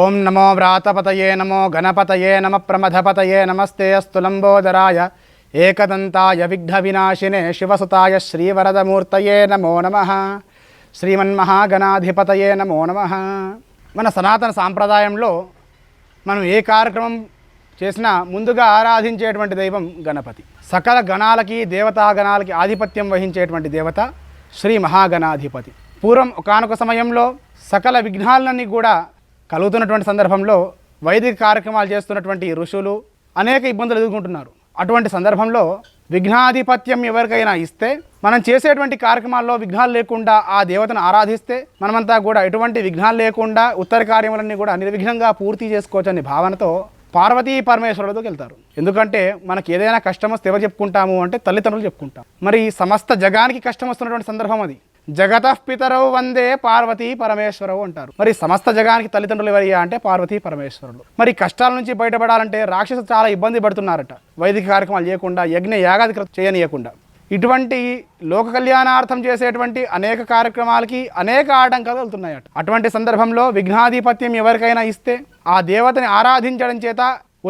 ఓం నమో వ్రాతపతయే నమో గణపతయే నమ ప్రమథపతయే నమస్తే అస్తులంబోదరాయ ఏకదంతాయ విఘ్న వినాశినే శివసుతాయ శ్రీవరదమూర్తయే నమో నమ. శ్రీమన్మహాగణాధిపతయే నమో నమ. మన సనాతన సాంప్రదాయంలో మనం ఏ కార్యక్రమం చేసినా ముందుగా ఆరాధించేటువంటి దైవం గణపతి. సకల గణాలకి దేవతాగణాలకి ఆధిపత్యం వహించేటువంటి దేవత శ్రీ మహాగణాధిపతి. పూర్వం ఒకనొక సమయంలో సకల విఘ్నాలన్నీ కూడా కలుగుతున్నటువంటి సందర్భంలో వైదిక కార్యక్రమాలు చేస్తున్నటువంటి ఋషులు అనేక ఇబ్బందులు ఎదుర్కొంటున్నారు. అటువంటి సందర్భంలో విఘ్నాధిపత్యం ఎవరికైనా ఇస్తే మనం చేసేటువంటి కార్యక్రమాల్లో విఘ్నాలు లేకుండా ఆ దేవతను ఆరాధిస్తే మనమంతా కూడా ఎటువంటి విఘ్నాలు లేకుండా ఉత్తర కార్యములన్నీ కూడా నిర్విఘ్నంగా పూర్తి చేసుకోవచ్చని భావనతో పార్వతీ పరమేశ్వరులతో వెళ్తారు. ఎందుకంటే మనకి ఏదైనా కష్టం వస్తే ఎవరు చెప్పుకుంటాము అంటే తల్లిదండ్రులు చెప్పుకుంటాం మరి సమస్త జగానికి కష్టం వస్తున్నటువంటి సందర్భం అది. జగత పితరవు వందే పార్వతీ పరమేశ్వరవు అంటారు. మరి సమస్త జగానికి తల్లిదండ్రులు ఎవరయ్యా అంటే పార్వతీ పరమేశ్వరులు మరి కష్టాల నుంచి బయటపడాలంటే రాక్షసు చాలా ఇబ్బంది పడుతున్నారట. వైదిక కార్యక్రమాలు చేయకుండా యజ్ఞ యాగాది చేయనీయకుండా. ఇటువంటి లోక కళ్యాణార్థం చేసేటువంటి అనేక కార్యక్రమాలకి అనేక ఆటంకాలు వెళ్తున్నాయట. అటువంటి సందర్భంలో విఘ్నాధిపత్యం ఎవరికైనా ఇస్తే ఆ దేవతని ఆరాధించడం చేత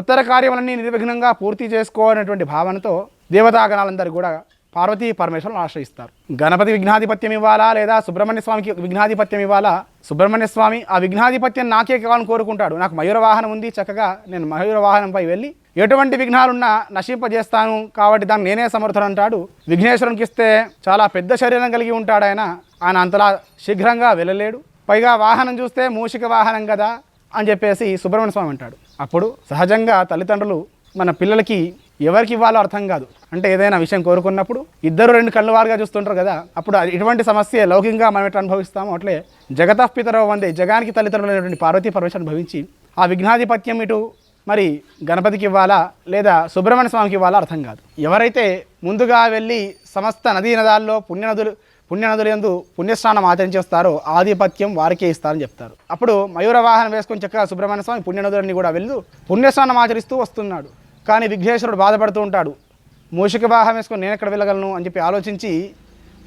ఉత్తర కార్యములన్నీ నిర్విఘ్నంగా పూర్తి చేసుకోవాలనేటువంటి భావనతో దేవతాగణాలందరూ కూడా పార్వతీ పరమేశ్వరులను ఆశ్రయిస్తారు. గణపతి విఘ్నాధిపత్యం ఇవ్వాలా లేదా సుబ్రహ్మణ్య స్వామికి విఘ్నాధిపత్యం ఇవ్వాలా? సుబ్రహ్మణ్య స్వామి ఆ విఘ్నాధిపత్యం నాకే కావాలని కోరుకుంటాడు. నాకు మయూర వాహనం ఉంది చక్కగా నేను మయూర వాహనంపై వెళ్ళి ఎటువంటి విఘ్నాలున్నా నశింపజేస్తాను కాబట్టి దాన్ని నేనే సమర్థుడు అంటాడు. విఘ్నేశ్వరునికి ఇస్తే చాలా పెద్ద శరీరం కలిగి ఉంటాడు ఆయన. ఆయన అంతలా శీఘ్రంగా వెళ్ళలేడు. పైగా వాహనం చూస్తే మూషిక వాహనం కదా అని చెప్పేసి సుబ్రహ్మణ్య స్వామి అంటాడు. అప్పుడు సహజంగా తల్లిదండ్రులు మన పిల్లలకి ఎవరికి ఇవ్వాలో అర్థం కాదు. అంటే ఏదైనా విషయం కోరుకున్నప్పుడు ఇద్దరు రెండు కళ్ళు వారుగా చూస్తుంటారు కదా అప్పుడు అది ఇటువంటి సమస్య లౌకికంగా మనం ఎట్లా అనుభవిస్తామో అట్లే జగతఃపితరవ వందే జగానికి తల్లిదండ్రులైనటువంటి పార్వతీ పరమేశ్వరం భవించి ఆ విఘ్నాధిపత్యం ఇటు మరి గణపతికి ఇవ్వాలా లేదా సుబ్రహ్మణ్య స్వామికి ఇవ్వాలా అర్థం కాదు. ఎవరైతే ముందుగా వెళ్ళి సమస్త నదీ నదాల్లో పుణ్యనదులు పుణ్యనదులు ఎందు పుణ్యస్నానం ఆచరించి వస్తారో ఆధిపత్యం వారికే ఇస్తారని చెప్తారు. అప్పుడు మయూర వాహనం వేసుకొని చక్కగా సుబ్రహ్మణ్య స్వామి పుణ్యనదులన్నీ కూడా వెళ్తూ పుణ్యస్నానం ఆచరిస్తూ వస్తున్నాడు. కానీ విఘ్నేశ్వరుడు బాధపడుతూ ఉంటాడు. మూషిక వాహం వేసుకొని నేను ఎక్కడ వెళ్ళగలను అని చెప్పి ఆలోచించి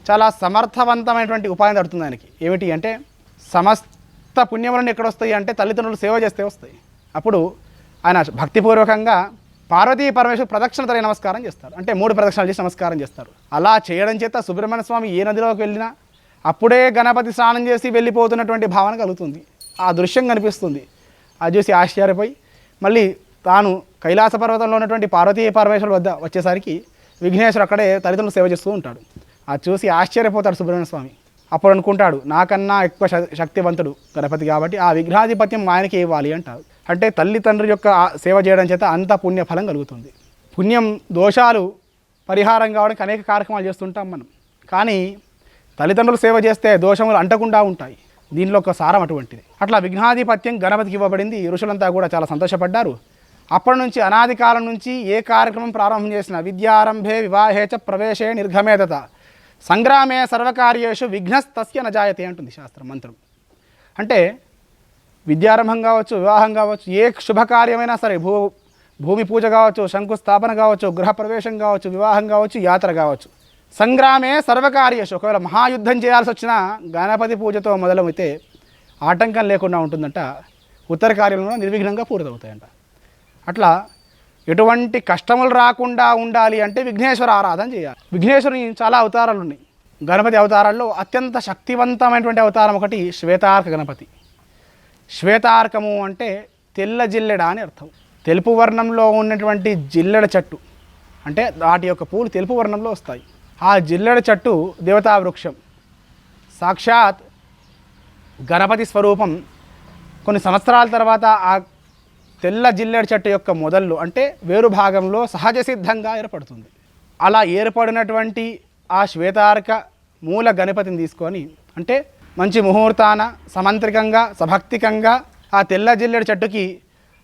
చాలా సమర్థవంతమైనటువంటి ఉపాయం తడుతుంది ఆయనకి. ఏమిటి అంటే సమస్త పుణ్యములను ఎక్కడ వస్తాయి అంటే తల్లిదండ్రులు సేవ చేస్తే వస్తాయి. అప్పుడు ఆయన భక్తిపూర్వకంగా పార్వతీ పరమేశ్వరు ప్రదక్షిణ తరలి నమస్కారం చేస్తారు. అంటే మూడు ప్రదక్షిణలు చేసి నమస్కారం చేస్తారు. అలా చేయడం చేత సుబ్రహ్మణ్య స్వామి ఏ నదిలోకి వెళ్ళినా అప్పుడే గణపతి స్నానం చేసి వెళ్ళిపోతున్నటువంటి భావన కలుగుతుంది. ఆ దృశ్యం కనిపిస్తుంది. అది చూసి ఆశ్చర్యపోయి మళ్ళీ తాను కైలాస పర్వతంలో ఉన్నటువంటి పార్వతీ పరమేశ్వరుడు వద్ద వచ్చేసరికి విఘ్నేశ్వరు అక్కడే తల్లిదండ్రులు సేవ చేస్తూ ఉంటాడు. అది చూసి ఆశ్చర్యపోతాడు సుబ్రహ్మణ్య స్వామి అప్పుడు అనుకుంటాడు నాకన్నా ఎక్కువ శ- శక్తివంతుడు గణపతి కాబట్టి ఆ విఘ్నాధిపత్యం ఆయనకి ఇవ్వాలి అంటారు. అంటే తల్లి తండ్రి యొక్క సేవ చేయడం చేత అంత పుణ్య ఫలం కలుగుతుంది. పుణ్యం దోషాలు పరిహారం కావడానికి అనేక కార్యక్రమాలు చేస్తుంటాం మనం. కానీ తల్లిదండ్రులు సేవ చేస్తే దోషములు అంటకుండా ఉంటాయి. దీనిలో ఒక సారం అటువంటిది. అట్లా విఘ్నాధిపత్యం గణపతికి ఇవ్వబడింది. ఋషులంతా కూడా చాలా సంతోషపడ్డారు. అప్పటి నుంచి అనాది కాలం నుంచి ఏ కార్యక్రమం ప్రారంభం చేసినా విద్యారంభే వివాహేచ ప్రవేశే నిర్ఘమేదత సంగ్రామే సర్వకార్యేషు విఘ్నస్తస్య నజాయతే అంటుంది శాస్త్రం మంత్రం అంటే విద్యారంభం కావచ్చు వివాహం కావచ్చు ఏ శుభకార్యమైనా సరే భూ భూమి పూజ కావచ్చు శంకుస్థాపన కావచ్చు గృహప్రవేశం కావచ్చు వివాహం కావచ్చు యాత్ర కావచ్చు. సంగ్రామే సర్వకార్యేషు. ఒకవేళ మహాయుద్ధం చేయాల్సి వచ్చినా గణపతి పూజతో మొదలైతే ఆటంకం లేకుండా ఉంటుందంట. ఉత్తర కార్యంలో నిర్విఘ్నంగా పూర్తవుతాయంట. అట్లా ఎటువంటి కష్టములు రాకుండా ఉండాలి అంటే విఘ్నేశ్వర ఆరాధన చేయాలి. విఘ్నేశ్వరుని చాలా అవతారాలు ఉన్నాయి. గణపతి అవతారాల్లో అత్యంత శక్తివంతమైనటువంటి అవతారం ఒకటి శ్వేతార్క గణపతి. శ్వేతార్కము అంటే తెల్ల జిల్లెడ అని అర్థం. తెలుపు వర్ణంలో ఉన్నటువంటి జిల్లెడ చెట్టు. అంటే వాటి యొక్క పూలు తెలుపు వర్ణంలో వస్తాయి. ఆ జిల్లెడ చెట్టు దేవతా వృక్షం. సాక్షాత్ గణపతి స్వరూపం కొన్ని సంవత్సరాల తర్వాత ఆ తెల్ల జిల్లెడ చెట్టు యొక్క మొదళ్ళు అంటే వేరు భాగంలో సహజ సిద్ధంగా ఏర్పడుతుంది. అలా ఏర్పడినటువంటి ఆ శ్వేతార్క మూల గణపతిని తీసుకొని అంటే మంచి ముహూర్తాన సమంత్రికంగా సభక్తికంగా ఆ తెల్ల జిల్లెడు చెట్టుకి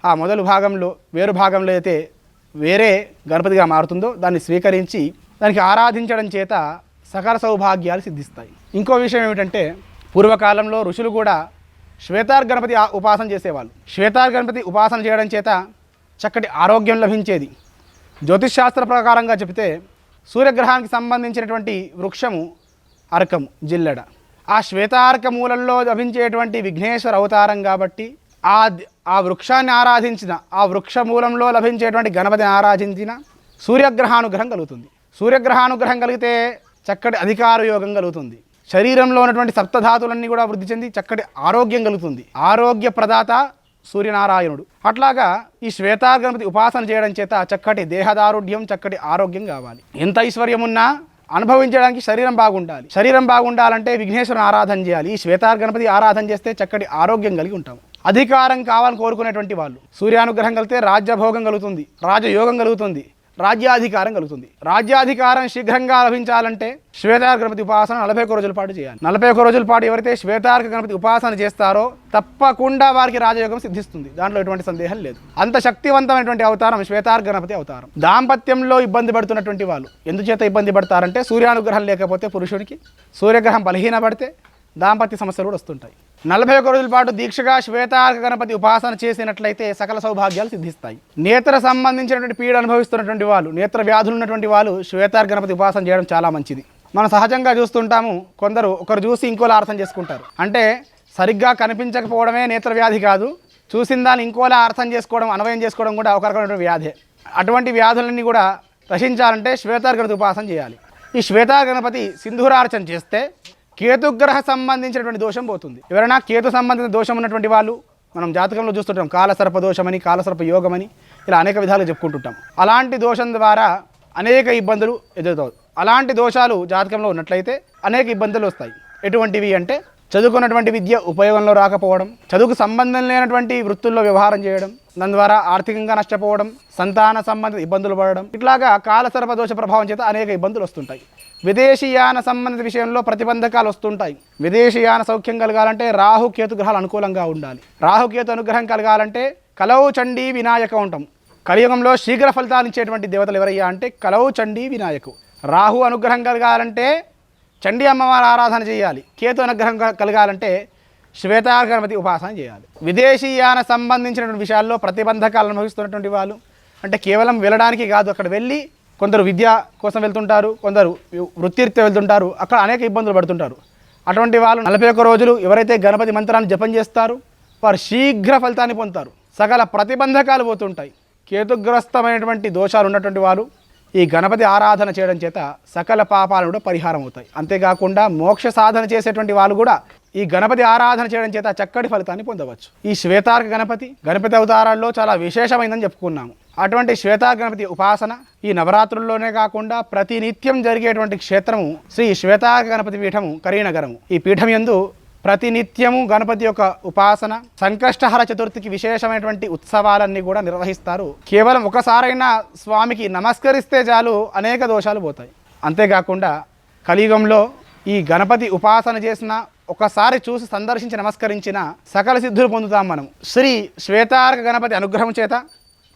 ఆ మొదలు భాగంలో వేరు భాగంలో అయితే వేరే గణపతిగా మారుతుందో దాన్ని స్వీకరించి దానికి ఆరాధించడం చేత సకల సౌభాగ్యాలు సిద్ధిస్తాయి. ఇంకో విషయం ఏమిటంటే పూర్వకాలంలో ఋషులు కూడా శ్వేతార్ గణపతి ఆ- ఉపాసన చేసేవాళ్ళు. శ్వేతార్ గణపతి ఉపాసన చేయడం చేత చక్కటి ఆరోగ్యం లభించేది. జ్యోతిష్శాస్త్ర ప్రకారంగా చెబితే సూర్యగ్రహానికి సంబంధించినటువంటి వృక్షము అర్కము జిల్లెడ. ఆ శ్వేతార్క మూలంలో లభించేటువంటి విఘ్నేశ్వర అవతారం కాబట్టి ఆ ఆ వృక్షాన్ని ఆరాధించిన ఆ వృక్ష మూలంలో లభించేటువంటి గణపతిని ఆరాధించిన సూర్యగ్రహానుగ్రహం కలుగుతుంది. సూర్యగ్రహానుగ్రహం కలిగితే చక్కటి అధికార యోగం కలుగుతుంది. శరీరంలో ఉన్నటువంటి సప్తధాతులన్నీ కూడా వృద్ధి చెంది చక్కటి ఆరోగ్యం కలుగుతుంది. ఆరోగ్య ప్రదాత సూర్యనారాయణుడు. అట్లాగా ఈ శ్వేతార్ గణపతి ఉపాసన చేయడం చేత చక్కటి దేహదారుఢ్యం చక్కటి ఆరోగ్యం కావాలి. ఎంత ఐశ్వర్యం ఉన్నా అనుభవించడానికి శరీరం బాగుండాలి. శరీరం బాగుండాలంటే విఘ్నేశ్వరుని ఆరాధన చేయాలి. ఈ శ్వేతార్ గణపతి ఆరాధన చేస్తే చక్కటి ఆరోగ్యం కలిగి ఉంటాం. అధికారం కావాలని కోరుకునేటువంటి వాళ్ళు. సూర్యానుగ్రహం కలిగితే రాజ్యభోగం కలుగుతుంది. రాజయోగం కలుగుతుంది. రాజ్యాధికారం కలుగుతుంది. రాజ్యాధికారం శీఘ్రంగా లభించాలంటే శ్వేతార్క గణపతి ఉపాసన నలభై ఒక్క రోజుల పాటు చేయాలి. నలభై ఒక్క రోజుల పాటు ఎవరైతే శ్వేతార్క గణపతి ఉపాసన చేస్తారో తప్పకుండా వారికి రాజయోగం సిద్ధిస్తుంది. దాంట్లో ఎటువంటి సందేహం లేదు. అంత శక్తివంతమైనటువంటి అవతారం శ్వేతార్క గణపతి అవతారం. దాంపత్యంలో ఇబ్బంది పడుతున్నటువంటి వాళ్ళు ఎందుచేత ఇబ్బంది పడతారంటే సూర్యానుగ్రహం లేకపోతే పురుషుడికి సూర్యగ్రహం బలహీనపడితే దాంపత్య సమస్యలు కూడా వస్తుంటాయి. నలభై ఒక రోజుల పాటు దీక్షగా శ్వేతార్క గణపతి ఉపాసన చేసినట్లయితే సకల సౌభాగ్యాలు సిద్ధిస్తాయి. నేత్ర సంబంధించినటువంటి పీడ అనుభవిస్తున్నటువంటి వాళ్ళు నేత్ర వ్యాధులు ఉన్నటువంటి వాళ్ళు శ్వేతార్క గణపతి ఉపాసన చేయడం చాలా మంచిది. మనం సహజంగా చూస్తుంటాము కొందరు ఒకరు చూసి ఇంకోలా అర్థం చేసుకుంటారు. అంటే సరిగ్గా కనిపించకపోవడమే నేత్ర వ్యాధి కాదు చూసిన దాన్ని ఇంకోలా అర్థం చేసుకోవడం అన్వయం చేసుకోవడం కూడా ఒక రకమైనటువంటి వ్యాధే. అటువంటి వ్యాధులన్నీ కూడా రచించాలంటే శ్వేతార్ గణపతి ఉపాసన చేయాలి. ఈ శ్వేతార్ గణపతి సింధూరార్చన చేస్తే కేతుగ్రహ సంబంధించినటువంటి దోషం పోతుంది. ఎవరైనా కేతు సంబంధించిన దోషం ఉన్నటువంటి వాళ్ళు మనం జాతకంలో చూస్తుంటాం కాలసర్ప దోషమని కాలసర్ప యోగమని ఇలా అనేక విధాలు చెప్పుకుంటుంటాం. అలాంటి దోషం ద్వారా అనేక ఇబ్బందులు ఎదురవుతాయి. అలాంటి దోషాలు జాతకంలో ఉన్నట్లయితే అనేక ఇబ్బందులు వస్తాయి. ఎటువంటివి అంటే చదువుకున్నటువంటి విద్య ఉపయోగంలో రాకపోవడం చదువుకు సంబంధం లేనటువంటి వృత్తుల్లో వ్యవహారం చేయడం దాని ద్వారా ఆర్థికంగా నష్టపోవడం సంతాన సంబంధిత ఇబ్బందులు పడడం ఇట్లాగా కాలసర్ప దోష ప్రభావం చేత అనేక ఇబ్బందులు వస్తుంటాయి. విదేశీయాన సంబంధిత విషయంలో ప్రతిబంధకాలు వస్తుంటాయి. విదేశీయాన సౌఖ్యం కలగాలంటే రాహు కేతు గ్రహాలు అనుకూలంగా ఉండాలి. రాహుకేతు అనుగ్రహం కలగాలంటే కలవు చండీ వినాయక ఉంటాం. కలియుగంలో శీఘ్ర ఫలితాలు ఇచ్చేటువంటి దేవతలు ఎవరయ్యా అంటే కలవు చండీ వినాయకు. రాహు అనుగ్రహం కలగాలంటే చండీ అమ్మవారి ఆరాధన చేయాలి. కేతు అనుగ్రహం కలగాలంటే శ్వేతార్ గణపతి ఉపాసన చేయాలి. విదేశీయాన సంబంధించినటువంటి విషయాల్లో ప్రతిబంధకాలు అనుభవిస్తున్నటువంటి వాళ్ళు అంటే కేవలం వెళ్ళడానికి కాదు అక్కడ వెళ్ళి కొందరు విద్య కోసం వెళ్తుంటారు కొందరు వృత్తిరీత్యా వెళ్తుంటారు అక్కడ అనేక ఇబ్బందులు పడుతుంటారు. అటువంటి వాళ్ళు నలభై ఒక్క రోజులు ఎవరైతే గణపతి మంత్రాన్ని జపం చేస్తారు వారు శీఘ్ర ఫలితాన్ని పొందుతారు. సకల ప్రతిబంధకాలు పోతుంటాయి. కేతుగ్రస్తమైనటువంటి దోషాలు ఉన్నటువంటి వారు ఈ గణపతి ఆరాధన చేయడం చేత సకల పాపాలు కూడా పరిహారం అవుతాయి. అంతేకాకుండా మోక్ష సాధన చేసేటువంటి వాళ్ళు కూడా ఈ గణపతి ఆరాధన చేయడం చేత చక్కటి ఫలితాన్ని పొందవచ్చు. ఈ శ్వేతార్క గణపతి గణపతి అవతారాల్లో చాలా విశేషమైందని చెప్పుకున్నాము. అటువంటి శ్వేతార్క గణపతి ఉపాసన ఈ నవరాత్రుల్లోనే కాకుండా ప్రతి నిత్యం జరిగేటువంటి క్షేత్రము శ్రీ శ్వేతార్క గణపతి పీఠము కరీనగరము. ఈ పీఠం యందు ప్రతినిత్యము గణపతి యొక్క ఉపాసన సంకష్టహర చతుర్థికి విశేషమైనటువంటి ఉత్సవాలన్నీ కూడా నిర్వహిస్తారు. కేవలం ఒకసారైనా స్వామికి నమస్కరిస్తే చాలు అనేక దోషాలు పోతాయి. అంతేకాకుండా కలియుగంలో ఈ గణపతి ఉపాసన చేసిన ఒకసారి చూసి సందర్శించి నమస్కరించిన సకల సిద్ధులు పొందుతాం మనం. శ్రీ శ్వేతార్క గణపతి అనుగ్రహం చేత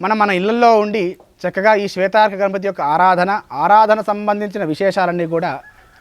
మనం మన ఇళ్ళలో ఉండి చక్కగా ఈ శ్వేతార్క గణపతి యొక్క ఆరాధన ఆరాధన సంబంధించిన విశేషాలన్నీ కూడా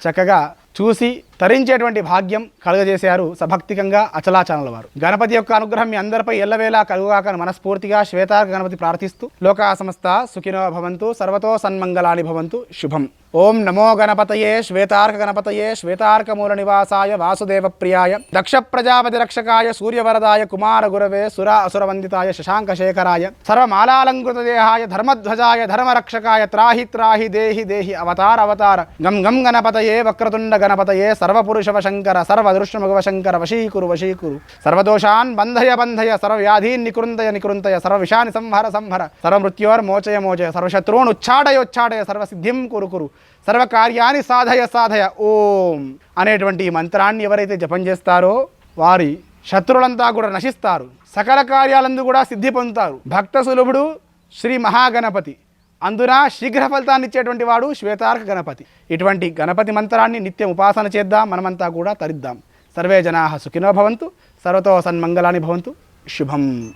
చక్కగా చూసి తరించేటువంటి భాగ్యం కలుగజేశారు సభక్తికంగా అచలాచనల వారు. గణపతి యొక్క అనుగ్రహం మీ అందరిపై ఎల్లవేళ కలుగుగాక మనస్ఫూర్తిగా శ్వేతార్క గణపతి ప్రార్థిస్తూ లోకా సమస్త సుఖినో భవంతు సర్వతో సన్మంగళాని భవంతు శుభం. ఓం నమో గణపతయే శ్వేతార్క గణపతయే శ్వేతార్క మూల నివాసాయ వాసుదేవ ప్రియాయ దక్ష ప్రజాపతి రక్షకాయ సూర్యవరదాయ కుమార గురవే సుర అసురవందితాయ శశాంక శేఖరాయ సర్వమాలాలంకృత దేహాయ ధర్మధ్వజాయ ధర్మరక్షకాయ త్రాహి త్రాహి దేహి దేహి అవతార అవతార గం గం గణపతయే వక్రతుండ గణపతయే సర్వపురుషవ శంకర సర్వదృశ్యమగవ శంకర వశీకురు వశీకురు. సర్వదోషాన్ బంధయ బంధయ సర్వవ్యాధీన్ నికృంతయ నికృంతయ సర్వవిషాని సంహర సంహర సర్వమృత్యోర్ మోచయ మోచయ సర్వశత్రూన్ ఉచ్చాడయ ఉచ్చాడయ సర్వసిద్ధిం కురు కురు. సర్వకార్యాన్ని సాధయ సాధయ. ఓం అనేటువంటి ఈ మంత్రాన్ని ఎవరైతే జపం చేస్తారో వారి శత్రులంతా కూడా నశిస్తారు. సకల కార్యాలందు కూడా సిద్ధి పొందుతారు. భక్త సులభుడు శ్రీ మహాగణపతి. అందున శీఘ్ర ఫలితాన్ని ఇచ్చేటువంటి వాడు శ్వేతార్క గణపతి. ఇటువంటి గణపతి మంత్రాన్ని నిత్యం ఉపాసన చేద్దాం మనమంతా కూడా తరిద్దాం. సర్వే జనా సుఖినో భవంతు సర్వతో సన్మంగళాన్ని భవంతు. శుభం.